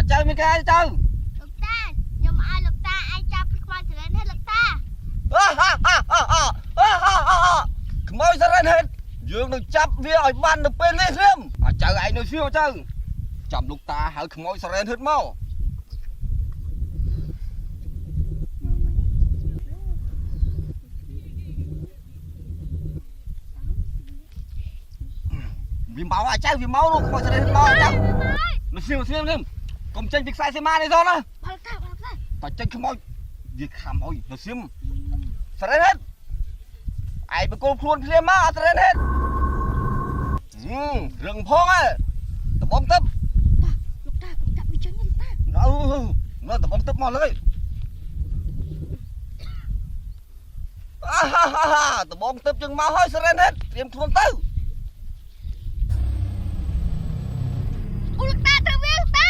អញ្ចឹងមានការទៅលោកតាខ្ញុំឲ្យលោកតាអាចចាប់ខ្មោចសរេន hết លោកតាអើហាហាហាហាហាហាហាខ្មោចសរេនហេតុយើងនឹងចាប់វាឲ្យបានទៅពេលនេះស្រៀមអញ្ចឹងឯងនៅស្រៀមអញ្ចឹងចាំលោកតាហៅខ្មោចសរេនហេតុមកវាមកអញ្ចឹងវាមកនោះខ្មោចសរេនហេតុមកអញ្ចឹងនៅស្រៀមស្រៀមស្រៀម កុំចេញពីខ្សែសីមានេះទៅណាបើលោកតាបើលោកតាតែចេញខ្មោចវាខំអុយនៅស្រៀមសរេនហេតុឯងបកគលខ្លួនភ្លាមមកអត់សរេនហេតុហឹមរឹងផងហ៎ដបងទឹកលោកតាកុំចាប់វាចេញណាលោកតាអើនៅដបងទឹកមកលើអាហាហាហាដបងទឹកយើងមកហើយសរេនហេតុត្រៀមខ្លួនទៅ អូលោកតាត្រូវវាលោកតា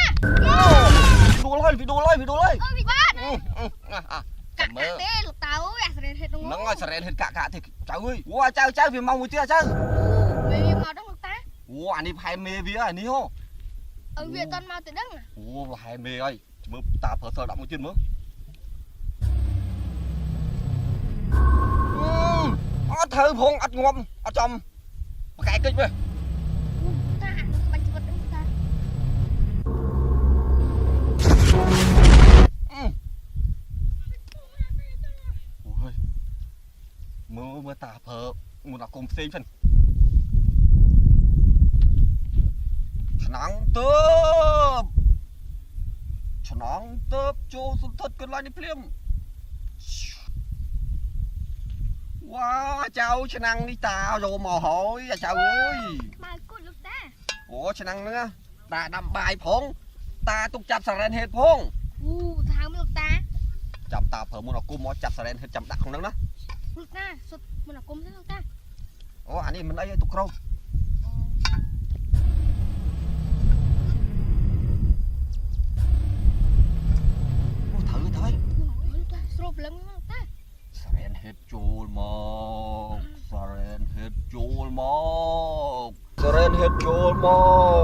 អូវីដួលហើយវីដួលហើយវីដួលហើយអើវិបាតអឺអឺអាហាកាក់មើលទេលោកតាអើយអាសរេន hết ហ្នឹងហ្នឹងហើយសរេនហេតុកាក់កាក់ទេចៅអើយអូចៅចៅវាមកមួយទៀតចៅវាវាមកដល់លោកតាអូអានេះផែមេវាអានេះហ៎អើវាអត់មកទៅដឹងណាអូប្រហែលមេហើយមើលតាប្រើសិល11ទៀតមើលអឺអត់ត្រូវផងអត់ងំអត់ចំបកែកិច្ចវិញ មើលមើលតាប្រើមុនអាគុំផ្សេងផងឆ្នាំងទៅឆ្នាំងទៅចូលសន្ធិដ្ឋកន្លែងនេះភ្លាមវ៉ាចៅឆ្នាំងនេះតាយកមកហើយអាចៅអើយខ្មៅគត់លោកតាអូឆ្នាំងហ្នឹងតាដាំបាយផង តាទុកចាប់សារ៉ែនហេតផងអូថាមកលោកតាចាំតាប្រើមុនអាគុំមកចាប់សារ៉ែនហេតចាំដាក់ក្នុងហ្នឹងណា លោកតាសុទ្ធមុនអាគមទេលោកតាអូអានេះមិនអីទេទុកក្រោកអូត្រូវទៅហើយលោកតាស្រូបព្រលឹងមកលោកតាសារ៉ែនហេតចូលមកសារ៉ែនហេតចូលមកសារ៉ែនហេតចូលម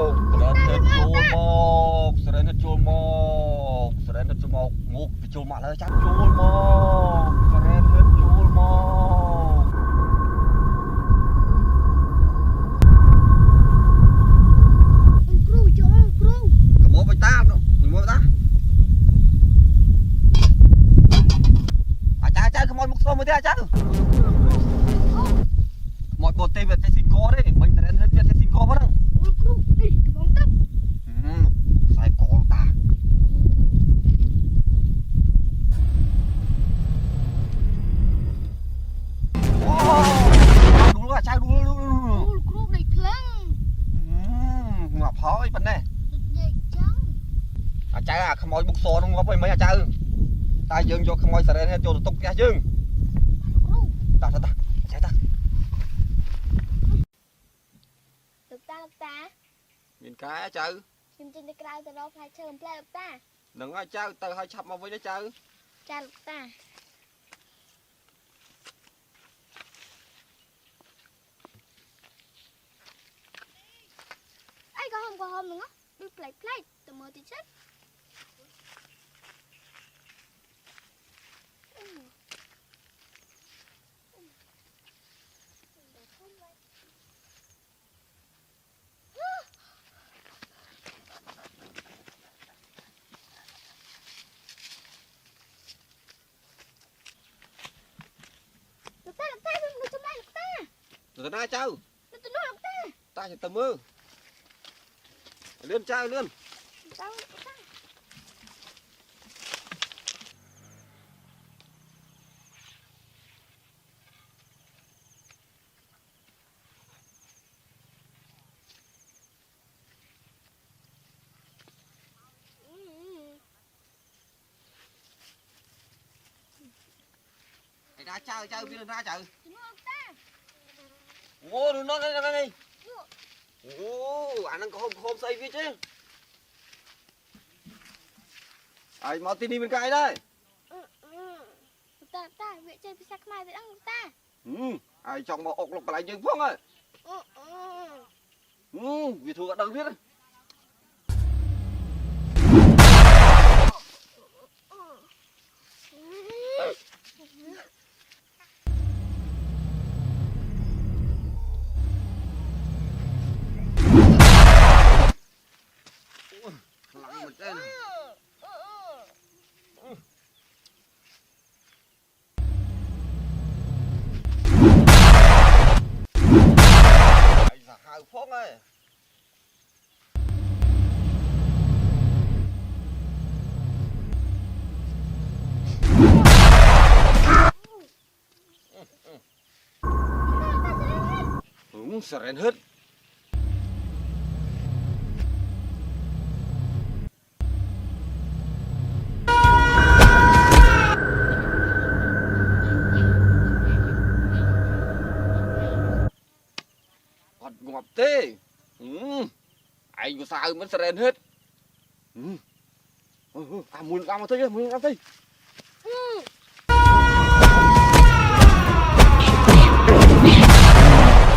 កសារ៉ែនហេតចូលមកសារ៉ែនហេតចូលមកសារ៉ែនហេតចូលមកមកវាចូលមកលើចាំចូលមកសារ៉ែនហេតចូលមក អឺគ្រូចូលគ្រូ កុំមកបិតាមិនមកបិតាអាចារ្យចារ្យខ្មោចមុខស្រុំមួយទេអាចារ្យខ្មោចបតទេវាចេះស៊ីកទេមិញតរ៉ែនហិតវាចេះស៊ីកប៉ុណ្ណឹងអូគ្រូនេះកំងទឹកហឹមខ្សែកលតាអូដួលអាចារ្យដួលដួលអូគ្រូដេកភ្លឹងងាប់ហើយប៉ុណ្ណេះដេកចឹងអាចារ្យអាខ្មោចមុខសនោះងាប់ហើយមិនអាចារ្យតែយើងយកខ្មោចសារ៉ែនហិតចូលទៅទុកផ្ទះយើងគ្រូ តាតាតាចាតាលោកតាលោកតាមានកែចៅខ្ញុំចេញទៅក្រៅទៅរកផ្លែឈើអំផ្លែលោកតានឹងឲ្យចៅទៅឲ្យឆាប់មកវិញណាចៅចាលោកតាអីក៏ហមក៏ហមហ្នឹងដូចប្លែកប្លែកទៅមើលតិចសិនលោកតាលោកតាខ្ញុំនៅចំណាយលោកតា ទៅណាចៅនៅទៅនោះលោកតាតាទៅមើលលឿនចៅលឿនលោកតាលោកតាឯណាចៅចៅវាណាចៅ អូនោះនោះហ្នឹងហ្នឹងអូអានឹងក្ហមក្ហមស្អីវាចឹងអាយមកទីនេះមានកាយដែរតាតាវាចេះភាសាខ្មែរវាដឹងតាហឹមអាយចង់មកអុកលុកកន្លែងយើងផងហ៎ហឹមវាធូរអត់ដឹងទៀតអឺ sợ ren hết. Thật ngọt thế. Ừ. Anh có sao mình Serenhut. Ừ. ừ. Ừ, à muốn ăn mà thích, muốn ăn thích.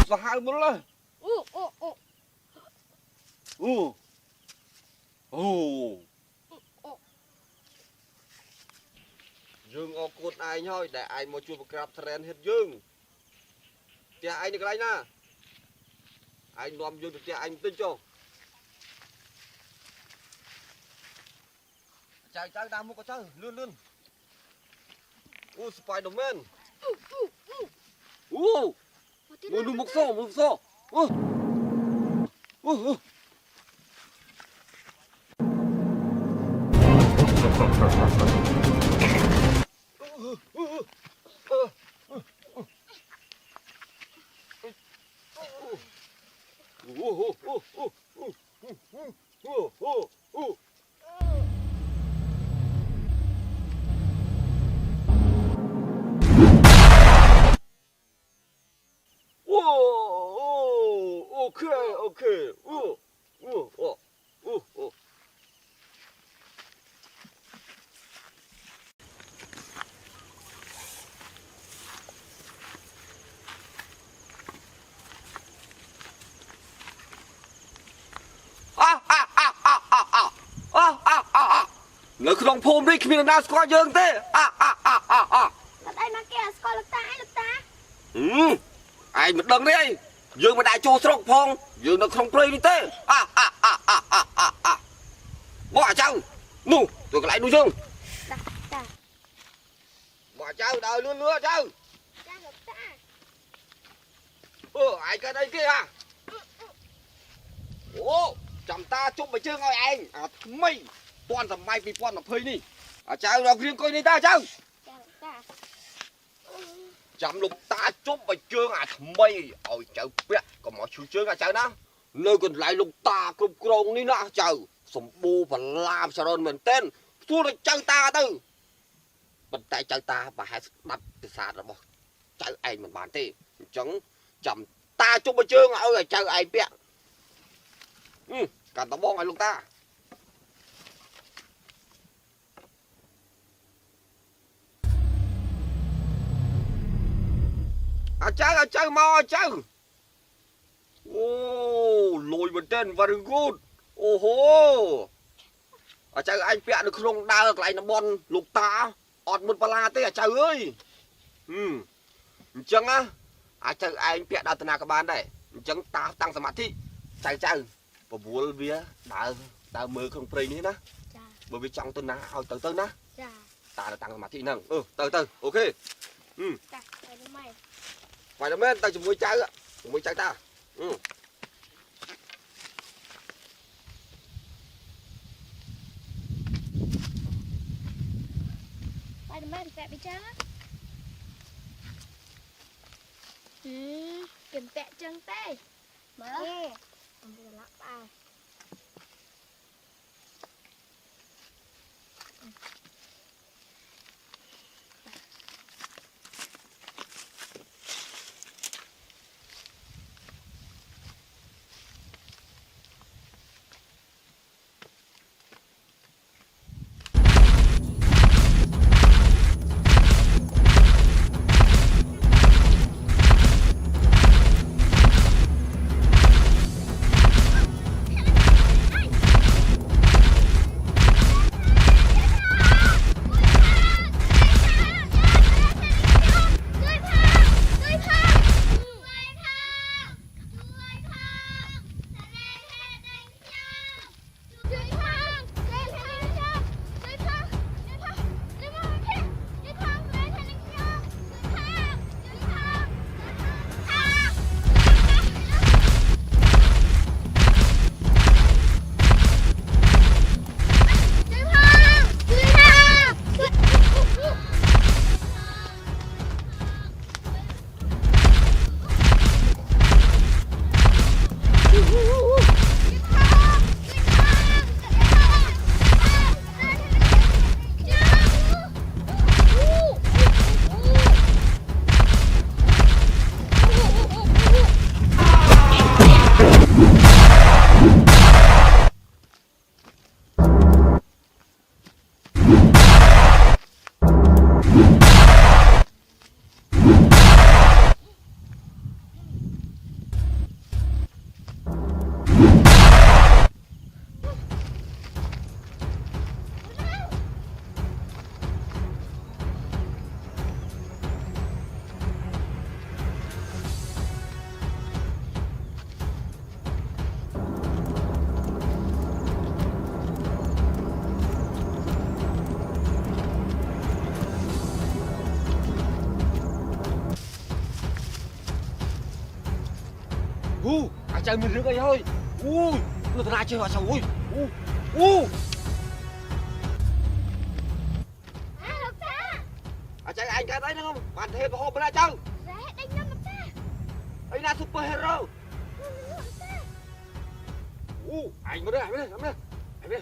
សាហាវមុនឡើយអូអូអូអូអូយើងអរគុណឯងហើយដែលឯងមកជួយប្រក្រាប trend hit យើងផ្ទះឯងនៅកន្លែងណាឯងនាំយើងទៅផ្ទះឯងបន្តិចចុះចៅចៅតាមមុខក៏ចៅលឿនលឿនអូ Spider-Man អូ មើលនោះមុខសមុខសអូអូអូអូអូអូអូអូអូ 오케이 우우어우어នៅក្នុងភូមិនេះគ្មាននរណាស្គាល់យើងទេអាអាអាអាអត់អីមកគេស្គាល់លោកតាឯងលោកតាអឺឯងមិនដឹងទេអី យើងមិនដែរចូលស្រុកផងយើងនៅក្នុងព្រៃនេះទេអាអាអាអាអាអាអាមកអាចៅនោះទៅកន្លែងនោះយើងតាតាមកអាចៅដើរលឿនលឿនអាចៅចាលោកតាអឺឯងកើតអីគេហាអូចាំតាជុំមួយជើងឲ្យឯងអាថ្មីពាន់សម័យ2020នេះអាចៅរកគ្រៀងកុយនេះតាអាចៅចាលោកតា ចាំលោកតាជុំមួយជើងអាថ្មីឲ្យចៅពាក់កុំមកឈឺជើងអាចៅណានៅកន្លែងលោកតាគ្រប់គ្រងនេះណាចៅសម្បូរបលាបចរនមែនតែនទួទៅចៅតាទៅប៉ុន្តែចៅតាប្រហែលស្ដាប់ភាសារបស់ចៅឯងមិនបានទេអញ្ចឹងចាំតាជុំមួយជើងឲ្យឲ្យចៅឯងពាក់ហឹមកាន់តបងឲ្យលោកតា អាចៅអាចៅមកអាចៅអូលយមែនតែន very good អូហូអាចៅឯងពាក់នៅក្នុងដើរកន្លែងតំបន់លោកតាអត់មុតបលាទេអាចៅអើយហឹមអញ្ចឹងណាអាចៅឯងពាក់ដើរតាណាក៏បានដែរអញ្ចឹងតាតាំងសមាធិចៅចៅបបួលវាដើរដើរមើលក្នុងព្រៃនេះណាចាបើវាចង់ទៅណាឲ្យទៅទៅណាចាតាទៅតាំងសមាធិហ្នឹងអឺទៅទៅអូខេតាទៅនេះ ម៉ែបាយតែមែនទៅជាមួយចៅជាមួយចៅតាអឺបាយម៉ែតែប៊ីចឹងហឹមគេពាក់ចឹងទេមើលអំពីឡាក់បាយ Jangan rửa cái thôi. Ui, nó ra chơi vào sao ui. ui U. À ta. À chạy anh cái đấy đúng không? Bạn thêm vào hộp bên chăng? Dạ, đánh nó lộc ta. Anh là superhero. U, anh mới đây, anh mới đây, anh mới đây. Anh mới đây.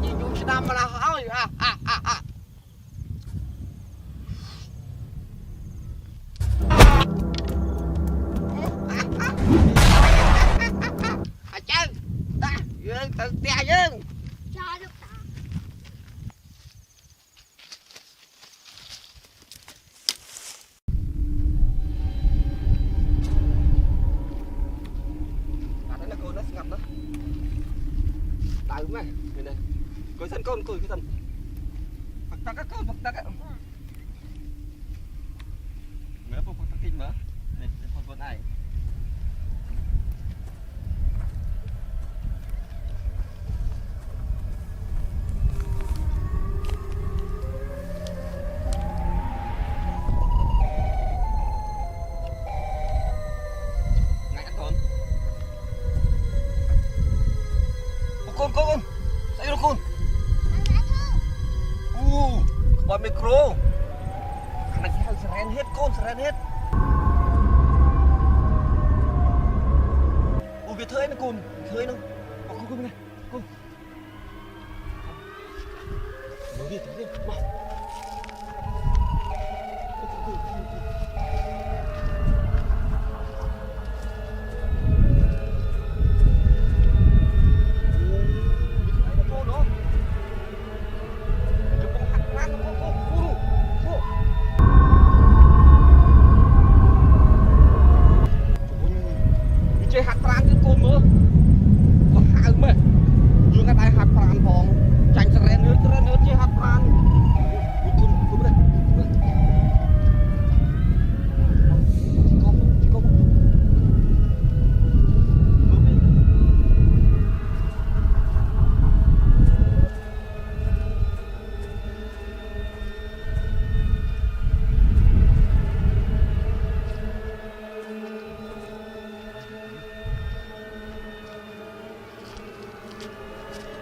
như chúng ta mà à, à, ha ha កូនកូនស្អីរកូនអូក្បត់មីក្រូអានេះគេហៅសរ៉ែនហេតកូនសរ៉ែ ចេះហាត់ប្រាណគឺកូនមើលក៏ហៅមើលយើងអត់ដែរហាត់ប្រាណផងចាញ់សរ៉ែននេះ